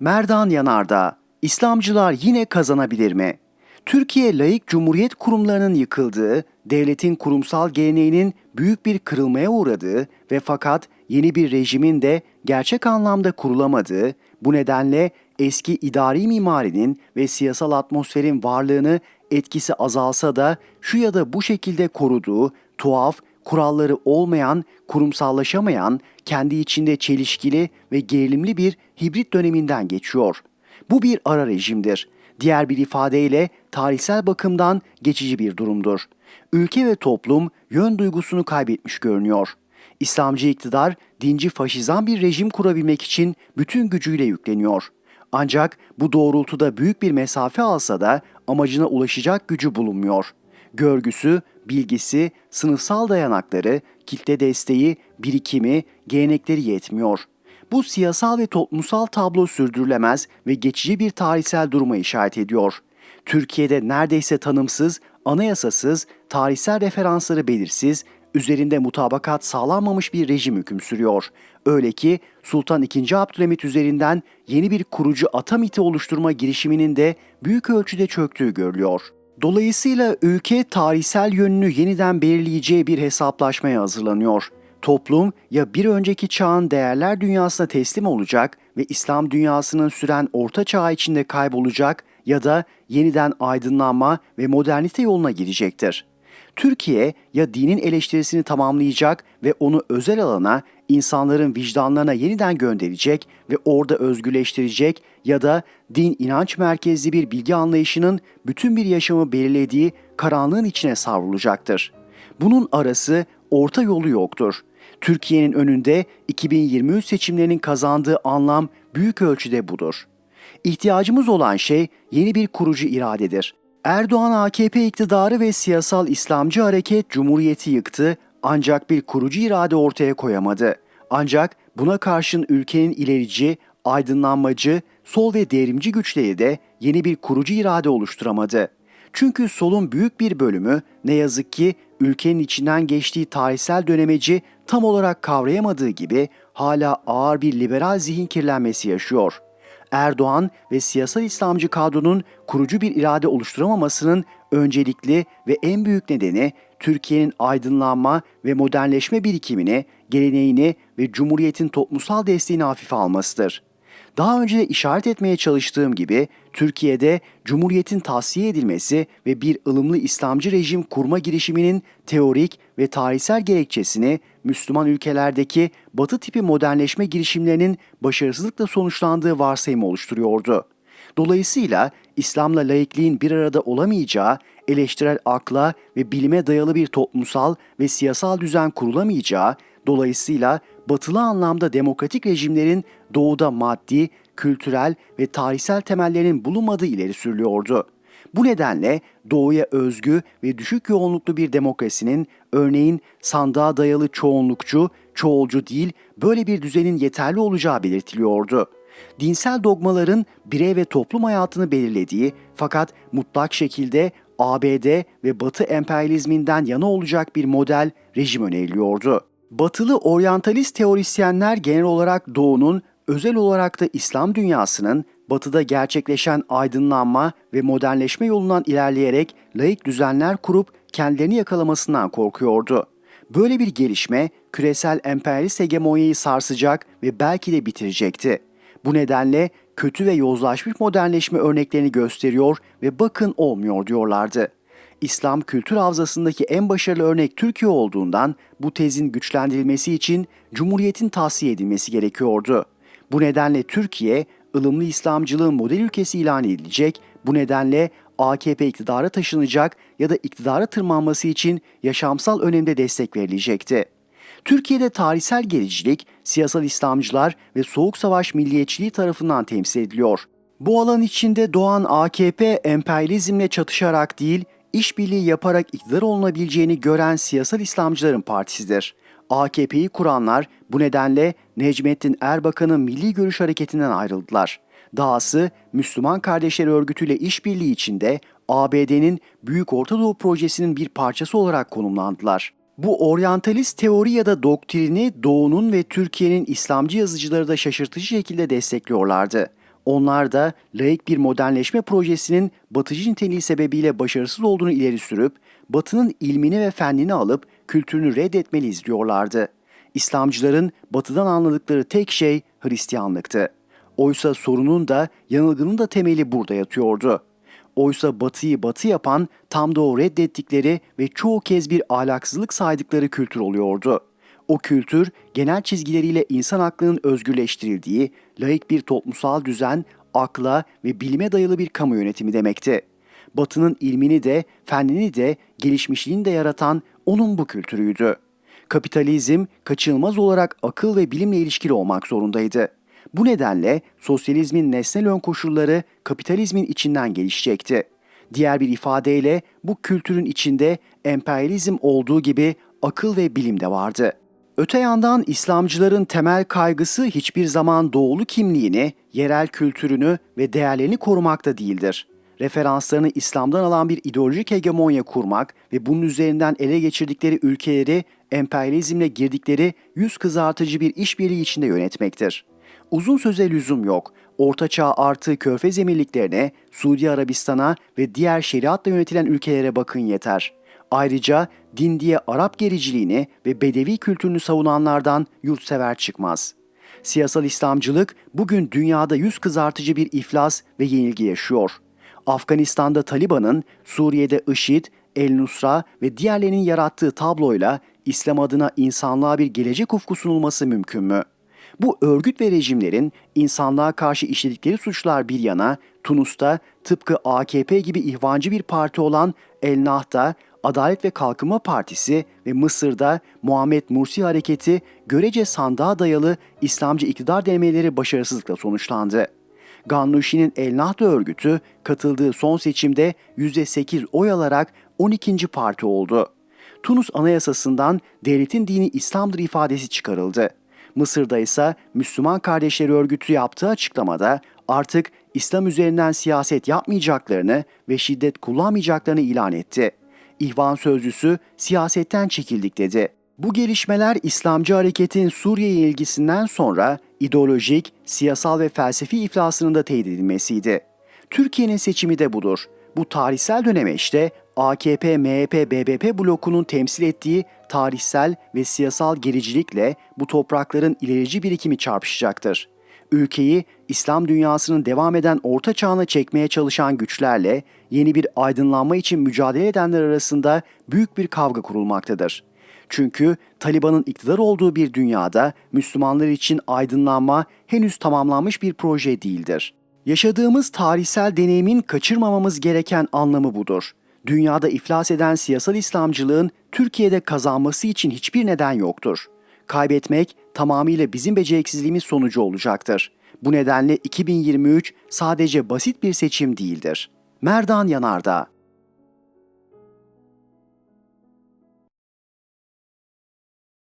Merdan Yanardağ, İslamcılar yine kazanabilir mi? Türkiye layık cumhuriyet kurumlarının yıkıldığı, devletin kurumsal geleneğinin büyük bir kırılmaya uğradığı ve fakat yeni bir rejimin de gerçek anlamda kurulamadığı, bu nedenle eski idari mimarinin ve siyasal atmosferin varlığını etkisi azalsa da şu ya da bu şekilde koruduğu tuhaf, kuralları olmayan, kurumsallaşamayan, kendi içinde çelişkili ve gerilimli bir hibrit döneminden geçiyor. Bu bir ara rejimdir. Diğer bir ifadeyle tarihsel bakımdan geçici bir durumdur. Ülke ve toplum yön duygusunu kaybetmiş görünüyor. İslamcı iktidar dinci faşizan bir rejim kurabilmek için bütün gücüyle yükleniyor. Ancak bu doğrultuda büyük bir mesafe alsa da amacına ulaşacak gücü bulunmuyor. Görgüsü, bilgisi, sınıfsal dayanakları, kitle desteği, birikimi, gelenekleri yetmiyor. Bu siyasal ve toplumsal tablo sürdürülemez ve geçici bir tarihsel duruma işaret ediyor. Türkiye'de neredeyse tanımsız, anayasasız, tarihsel referansları belirsiz, üzerinde mutabakat sağlanmamış bir rejim hüküm sürüyor. Öyle ki Sultan II. Abdülhamit üzerinden yeni bir kurucu atamiti oluşturma girişiminin de büyük ölçüde çöktüğü görülüyor. Dolayısıyla ülke tarihsel yönünü yeniden belirleyeceği bir hesaplaşmaya hazırlanıyor. Toplum ya bir önceki çağın değerler dünyasına teslim olacak ve İslam dünyasının süren orta çağ içinde kaybolacak ya da yeniden aydınlanma ve modernite yoluna girecektir. Türkiye ya dinin eleştirisini tamamlayacak ve onu özel alana, insanların vicdanlarına yeniden gönderecek ve orada özgürleştirecek ya da din inanç merkezli bir bilgi anlayışının bütün bir yaşamı belirlediği karanlığın içine savrulacaktır. Bunun arası orta yolu yoktur. Türkiye'nin önünde 2023 seçimlerinin kazandığı anlam büyük ölçüde budur. İhtiyacımız olan şey yeni bir kurucu iradedir. Erdoğan AKP iktidarı ve siyasal İslamcı hareket cumhuriyeti yıktı ancak bir kurucu irade ortaya koyamadı. Ancak buna karşın ülkenin ilerici, aydınlanmacı, sol ve devrimci güçleri de yeni bir kurucu irade oluşturamadı. Çünkü solun büyük bir bölümü ne yazık ki ülkenin içinden geçtiği tarihsel dönemeci tam olarak kavrayamadığı gibi hala ağır bir liberal zihin kirlenmesi yaşıyor.'' Erdoğan ve siyasal İslamcı kadronun kurucu bir irade oluşturamamasının öncelikli ve en büyük nedeni Türkiye'nin aydınlanma ve modernleşme birikimini, geleneğini ve Cumhuriyet'in toplumsal desteğini hafife almasıdır. Daha önce de işaret etmeye çalıştığım gibi Türkiye'de Cumhuriyet'in tavsiye edilmesi ve bir ılımlı İslamcı rejim kurma girişiminin teorik ve tarihsel gerekçesini Müslüman ülkelerdeki batı tipi modernleşme girişimlerinin başarısızlıkla sonuçlandığı varsayımı oluşturuyordu. Dolayısıyla İslam'la laikliğin bir arada olamayacağı, eleştirel akla ve bilime dayalı bir toplumsal ve siyasal düzen kurulamayacağı, dolayısıyla batılı anlamda demokratik rejimlerin doğuda maddi, kültürel ve tarihsel temellerinin bulunmadığı ileri sürülüyordu. Bu nedenle doğuya özgü ve düşük yoğunluklu bir demokrasinin örneğin sandığa dayalı çoğunlukçu, çoğulcu değil böyle bir düzenin yeterli olacağı belirtiliyordu. Dinsel dogmaların birey ve toplum hayatını belirlediği fakat mutlak şekilde ABD ve Batı emperyalizminden yana olacak bir model rejim öneriliyordu. Batılı oryantalist teorisyenler genel olarak Doğu'nun, özel olarak da İslam dünyasının batıda gerçekleşen aydınlanma ve modernleşme yolundan ilerleyerek laik düzenler kurup kendilerini yakalamasından korkuyordu. Böyle bir gelişme küresel emperyalist hegemonyayı sarsacak ve belki de bitirecekti. Bu nedenle kötü ve yozlaşmış modernleşme örneklerini gösteriyor ve bakın olmuyor diyorlardı. İslam kültür havzasındaki en başarılı örnek Türkiye olduğundan bu tezin güçlendirilmesi için Cumhuriyet'in tavsiye edilmesi gerekiyordu. Bu nedenle Türkiye ılımlı İslamcılığın model ülkesi ilan edilecek, bu nedenle AKP iktidara taşınacak ya da iktidara tırmanması için yaşamsal önemde destek verilecekti. Türkiye'de tarihsel gericilik, siyasal İslamcılar ve Soğuk Savaş milliyetçiliği tarafından temsil ediliyor. Bu alan içinde doğan AKP emperyalizmle çatışarak değil, işbirliği yaparak iktidar olunabileceğini gören siyasal İslamcıların partisidir. AKP'yi kuranlar bu nedenle Necmettin Erbakan'ın Milli Görüş Hareketi'nden ayrıldılar. Dahası Müslüman Kardeşler Örgütü ile işbirliği içinde ABD'nin Büyük Orta Doğu Projesi'nin bir parçası olarak konumlandılar. Bu oryantalist teori ya da doktrini Doğu'nun ve Türkiye'nin İslamcı yazıcıları da şaşırtıcı şekilde destekliyorlardı. Onlar da laik bir modernleşme projesinin batıcı niteliği sebebiyle başarısız olduğunu ileri sürüp Batı'nın ilmini ve fennini alıp kültürünü reddetmeliyiz diyorlardı. İslamcıların Batı'dan anladıkları tek şey Hristiyanlıktı. Oysa sorunun da yanılgının da temeli burada yatıyordu. Oysa Batı'yı Batı yapan tam da o reddettikleri ve çoğu kez bir ahlaksızlık saydıkları kültür oluyordu. O kültür genel çizgileriyle insan aklının özgürleştirildiği laik bir toplumsal düzen, akla ve bilime dayalı bir kamu yönetimi demekti. Batı'nın ilmini de, fennini de, gelişmişliğini de yaratan onun bu kültürüydü. Kapitalizm kaçınılmaz olarak akıl ve bilimle ilişkili olmak zorundaydı. Bu nedenle sosyalizmin nesnel ön koşulları kapitalizmin içinden gelişecekti. Diğer bir ifadeyle bu kültürün içinde emperyalizm olduğu gibi akıl ve bilim de vardı. Öte yandan İslamcıların temel kaygısı hiçbir zaman doğulu kimliğini, yerel kültürünü ve değerlerini korumakta değildir. Referanslarını İslam'dan alan bir ideolojik hegemonya kurmak ve bunun üzerinden ele geçirdikleri ülkeleri emperyalizmle girdikleri yüz kızartıcı bir işbirliği içinde yönetmektir. Uzun söze lüzum yok. Ortaçağ artı Körfez emirliklerine, Suudi Arabistan'a ve diğer şeriatla yönetilen ülkelere bakın yeter. Ayrıca din diye Arap gericiliğini ve Bedevi kültürünü savunanlardan yurtsever çıkmaz. Siyasal İslamcılık bugün dünyada yüz kızartıcı bir iflas ve yenilgi yaşıyor. Afganistan'da Taliban'ın, Suriye'de IŞİD, El Nusra ve diğerlerinin yarattığı tabloyla İslam adına insanlığa bir gelecek ufku sunulması mümkün mü? Bu örgüt ve rejimlerin insanlığa karşı işledikleri suçlar bir yana, Tunus'ta tıpkı AKP gibi ihvancı bir parti olan El Nahd'da Adalet ve Kalkınma Partisi ve Mısır'da Muhammed Mursi hareketi görece sandığa dayalı İslamcı iktidar denemeleri başarısızlıkla sonuçlandı. Gannuşi'nin El Nahda örgütü katıldığı son seçimde %8 oy alarak 12. parti oldu. Tunus Anayasası'ndan devletin dini İslam'dır ifadesi çıkarıldı. Mısır'da ise Müslüman Kardeşleri Örgütü yaptığı açıklamada artık İslam üzerinden siyaset yapmayacaklarını ve şiddet kullanmayacaklarını ilan etti. İhvan sözcüsü siyasetten çekildik dedi. Bu gelişmeler İslamcı hareketin Suriye'ye ilgisinden sonra ideolojik, siyasal ve felsefi iflasının da teyit edilmesiydi. Türkiye'nin seçimi de budur. Bu tarihsel döneme işte AKP, MHP, BBP blokunun temsil ettiği tarihsel ve siyasal gericilikle bu toprakların ilerici birikimi çarpışacaktır. Ülkeyi İslam dünyasının devam eden orta çağına çekmeye çalışan güçlerle yeni bir aydınlanma için mücadele edenler arasında büyük bir kavga kurulmaktadır. Çünkü Taliban'ın iktidar olduğu bir dünyada Müslümanlar için aydınlanma henüz tamamlanmış bir proje değildir. Yaşadığımız tarihsel deneyimin kaçırmamamız gereken anlamı budur. Dünyada iflas eden siyasal İslamcılığın Türkiye'de kazanması için hiçbir neden yoktur. Kaybetmek tamamıyla bizim beceriksizliğimiz sonucu olacaktır. Bu nedenle 2023 sadece basit bir seçim değildir. Merdan Yanardağ